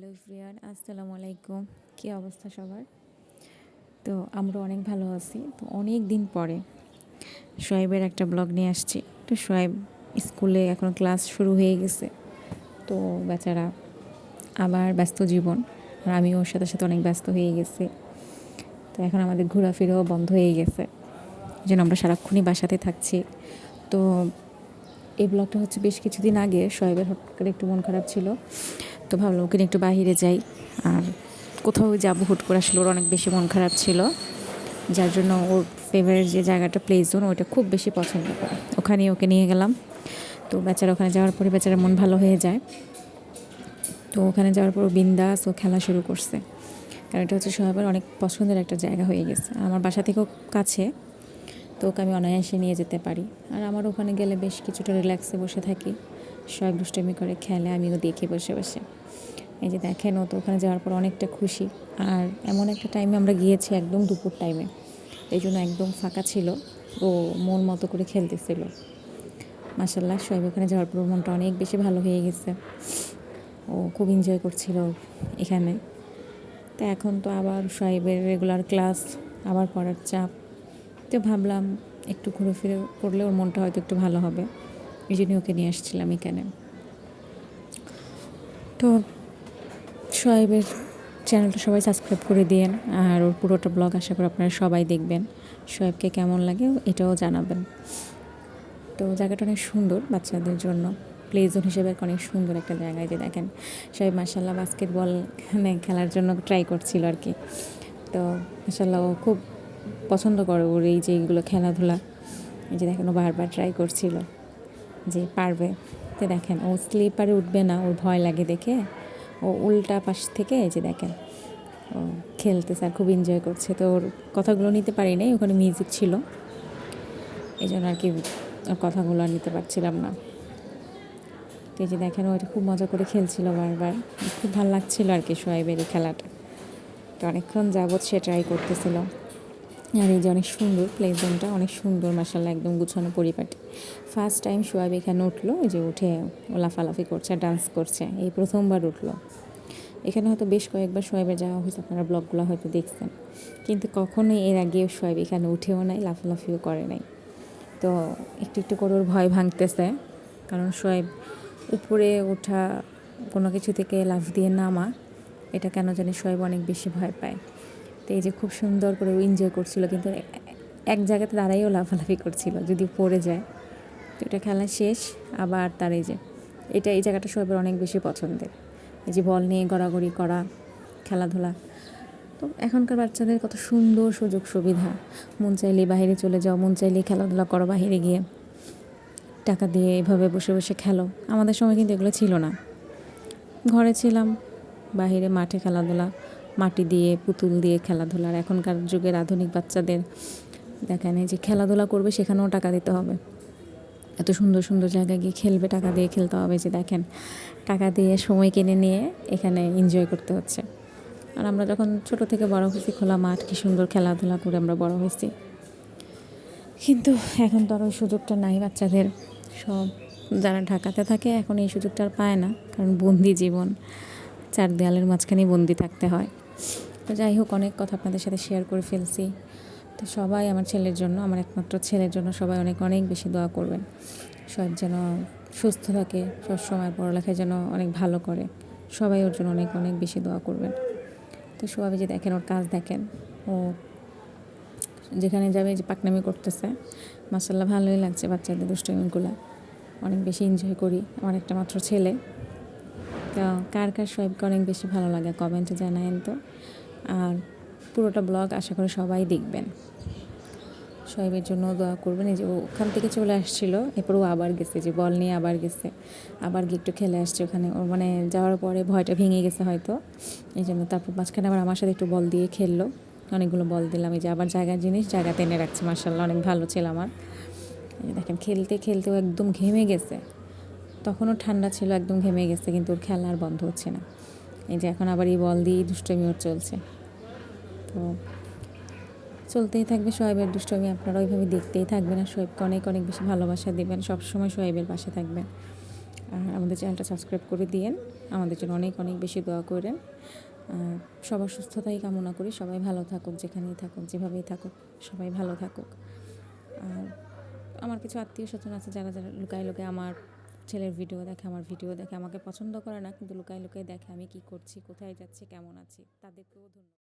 Hello ফ্রিয়ান আসসালামু আলাইকুম। কী অবস্থা সবার? তো আমরা অনেক ভালো আছি। তো অনেক দিন পরে শোয়েবের একটা ব্লগ নিয়ে আসছি। তো শোয়েব স্কুলে এখন ক্লাস শুরু হয়ে গেছে। তো বেচারা আবার ব্যস্ত জীবন। আর আমি ওর সাথে সাথে অনেক ব্যস্ত হয়ে গেছি। তো এখন আমাদের ঘোরাফেরাও বন্ধ হয়ে গেছে। যেন আমরা সারাক্ষণই বাসাতে থাকছি। তো এই ব্লগটা হচ্ছে বেশ কিছুদিন আগে শোয়েবের হঠাৎ করে একটু মন খারাপ ছিল। তো ভাবলাম ওকে একটু বাহিরে যাই। আর কোথাও যাব হুট করে, আসলে ওর অনেক বেশি মন খারাপ ছিল। যার জন্য ওর ফেভারিট যে জায়গাটা প্লে জোন ওইটা খুব বেশি পছন্দ করে। ওখানে ওকে নিয়ে গেলাম। তো বেচারা ওখানে যাওয়ার পরে বেচারা মন ভালো হয়ে যায়। তো ওখানে যাওয়ার পর বিন্দাস ও খেলা শুরু করছে। কারণ এটা হচ্ছে সবার অনেক পছন্দের একটা জায়গা হয়ে গেছে। আমার বাসা থেকেও কাছে, তো ওকে আমি অনায়াসে নিয়ে যেতে পারি। আর আমার ওখানে গেলে বেশ কিছুটা রিল্যাক্সে বসে থাকি। সব দুষ্টমি করে, খেলে, আমিও দেখি বসে বসে। এই যে দেখেন, ও তো ওখানে যাওয়ার পর অনেকটা খুশি। আর এমন একটা টাইমে আমরা গিয়েছি একদম দুপুর টাইমে এই জন্য একদম ফাঁকা ছিল। ও মন মতো করে খেলতেছিল। মাসাল্লাহ সোয়েব ওখানে যাওয়ার পর মনটা অনেক বেশি ভালো হয়ে গেছে। ও খুব এনজয় করছিল এখানে। তো এখন তো আবার সোয়েবের রেগুলার ক্লাস আবার পড়ার চাপ। তো ভাবলাম একটু ঘুরে ফিরে করলে ওর মনটা হয়তো একটু ভালো হবে। এই জন্য ওকে নিয়ে আসছিলাম এখানে। তো সোয়েবের চ্যানেলটা সবাই সাবস্ক্রাইব করে দিয়েন, আর ওর পুরোটা ব্লগ আশা করি আপনারা সবাই দেখবেন। সোয়েবকে কেমন লাগে এটাও জানাবেন। তো জায়গাটা অনেক সুন্দর বাচ্চাদের জন্য। প্লে জোন হিসেবে অনেক সুন্দর একটা জায়গায় যে দেখেন। সোয়েব মার্শাল্লাহ বাস্কেটবল মানে খেলার জন্য ট্রাই করছিল আর কি। তো মার্শাল্লাহ ও খুব পছন্দ করে ওর এই যে এইগুলো খেলাধুলা। এই যে দেখেন ও বারবার ট্রাই করছিল। যে পারবে। তো দেখেন, ও স্লিপারে উঠবে না, ওর ভয় লাগে দেখে। ও উল্টা পাশ থেকে এই যে দেখেন, ও খেলতে স্যার খুব এনজয় করছে। তো ওর কথাগুলো নিতে পারি নাই, ওখানে মিউজিক ছিল। এই জন্য আর কি ওর কথাগুলো আর নিতে পারছিলাম না। তো এই যে দেখেন, ও খুব মজা করে খেলছিল বারবার। খুব ভালো লাগছিল আর কি সোয়াইবের খেলাটা। তো অনেকক্ষণ যাবৎ সে ট্রাই করতেছিল। আর এই যে অনেক সুন্দর প্লে জোনটা অনেক সুন্দর মাসাল্লাহ একদম গুছানো পরিপাটি। ফার্স্ট টাইম সোয়াব এখানে উঠল যে উঠে লাফালাফি করছে ডান্স করছে, এই প্রথমবার উঠল। এখানে হয়তো বেশ কয়েকবার সোয়াবে যাওয়া হয়েছে, আপনারা ব্লগগুলো হয়তো দেখছেন। কিন্তু কখনোই এর আগে সোয়াব এখানে উঠেও নাই, লাফালাফিও করে নাই। তো একটু একটু করে ওর ভয় ভাঙতেছে, কারণ সোয়েব উপরে ওঠা কোনো কিছু থেকে লাফ দিয়ে নামা, এটা কেন জানি সোয়েব অনেক বেশি ভয় পায়। তো এই যে খুব সুন্দর করে ও এনজয় করছিল, কিন্তু এক জায়গাতে দাঁড়াইও লাফালাফি করছিল যদি পড়ে যায়। তো এটা খেলা শেষ, আবার তার এই যে, এটা এই জায়গাটা সবার অনেক বেশি পছন্দের। এই যে বল নিয়ে গড়াগড়ি করা, খেলাধুলা। তো এখনকার বাচ্চাদের কত সুন্দর সুযোগ সুবিধা। মন চাইলে বাইরে চলে যাও, মন চাইলে খেলাধুলা করো বাইরে গিয়ে। টাকা দিয়ে এভাবে বসে বসে খেলো। আমাদের সময় কিন্তু এগুলো ছিল না। ঘরে ছিলাম বাহিরে মাঠে খেলাধুলা। মাটি দিয়ে, পুতুল দিয়ে খেলাধুলার এখনকার যুগের আধুনিক বাচ্চাদের। দেখেন এই যে খেলাধুলা করবে, সেখানেও টাকা দিতে হবে। এত সুন্দর সুন্দর জায়গায় গিয়ে খেলবে, টাকা দিয়ে খেলতে হবে যে দেখেন। টাকা দিয়ে সময় কিনে নিয়ে এখানে এনজয় করতে হচ্ছে। আর আমরা যখন ছোট থেকে বড় হয়েছি, খোলা মাঠ, কি সুন্দর খেলাধুলা করে আমরা বড় হয়েছি। কিন্তু এখন তো আর ওই সুযোগটা নাই বাচ্চাদের। সব যারা ঢাকাতে থাকে, এখন এই সুযোগটা আর পায় না। কারণ বন্দি জীবন, চার দেয়ালের মাঝখানেই বন্দি থাকতে হয়। তো যাই হোক, অনেক কথা আপনাদের সাথে শেয়ার করে ফেলছি। তো সবাই আমার ছেলের জন্য, আমার একমাত্র ছেলের জন্য সবাই অনেক অনেক বেশি দোয়া করবেন। সব যেন সুস্থ থাকে সবসময় পড়ালেখায় যেন অনেক ভালো করে। সবাই ওর জন্য অনেক অনেক বেশি দোয়া করবেন। তো সবাই যে দেখেন, ওর কাজ দেখেন। ও যেখানে যাবে যে পাকনামি করতেছে। মাসাল্লাহ ভালোই লাগছে বাচ্চাদের দুষ্টমিগুলো। অনেক বেশি এনজয় করি। আমার একটা মাত্র ছেলে। তো কার কার সোয়েবকে অনেক বেশি ভালো লাগে কমেন্টে জানায়েন তো। আর পুরোটা ব্লগ আশা করি সবাই দেখবেন। সোয়েবের জন্য দোয়া করবেন। এই যে ওখান থেকে চলে আসছিল, এরপর ও আবার গেছে, যে বল নিয়ে আবার গেছে। আবার গিয়ে একটু খেলে আসছে ওখানে। ওর মানে যাওয়ার পরে ভয়টা ভেঙে গেছে হয়তো। এই জন্য তারপর মাঝখানে আবার আমার সাথে একটু বল দিয়ে খেললো। অনেকগুলো বল দিলাম। এই যে আবার জায়গার জিনিস জায়গাতে এনে রাখছে মার্শাল্লাহ অনেক ভালো ছিল আমার। দেখেন, খেলতে, খেলতেও একদম ঘেমে গেছে। তখনও ঠান্ডা ছিল, একদম ঘেমে গেছে, কিন্তু ওর খেলা আর বন্ধ হচ্ছে না। এই যে এখন আবার এই বল দিয়েই দুষ্টমি ওর চলছে। তো চলতেই থাকবে সোহেবের দুষ্টমি, আপনারা ওইভাবে দেখতেই থাকবেন আর সোহেবকে অনেক অনেক বেশি ভালোবাসা দেবেন, সবসময় সোহেবের পাশে থাকবেন। আর আমাদের চ্যানেলটা সাবস্ক্রাইব করে দিয়েন, আমাদের জন্য অনেক অনেক বেশি দোয়া করেন। সবার সুস্থতাই কামনা করি, সবাই ভালো থাকুক, যেখানেই থাকুক, যেভাবেই থাকুক, সবাই ভালো থাকুক। আর আমার কিছু আত্মীয় স্বজন আছে যারা যারা লুকায় লুকায় আমার ছেলের ভিডিও দেখে, আমার ভিডিও দেখে, আমাকে পছন্দ করে না, কিন্তু লুকায় লুকায় দেখে আমি কি করছি, কোথায় যাচ্ছি, কেমন আছি, তাদেরকেও ধন্যবাদ।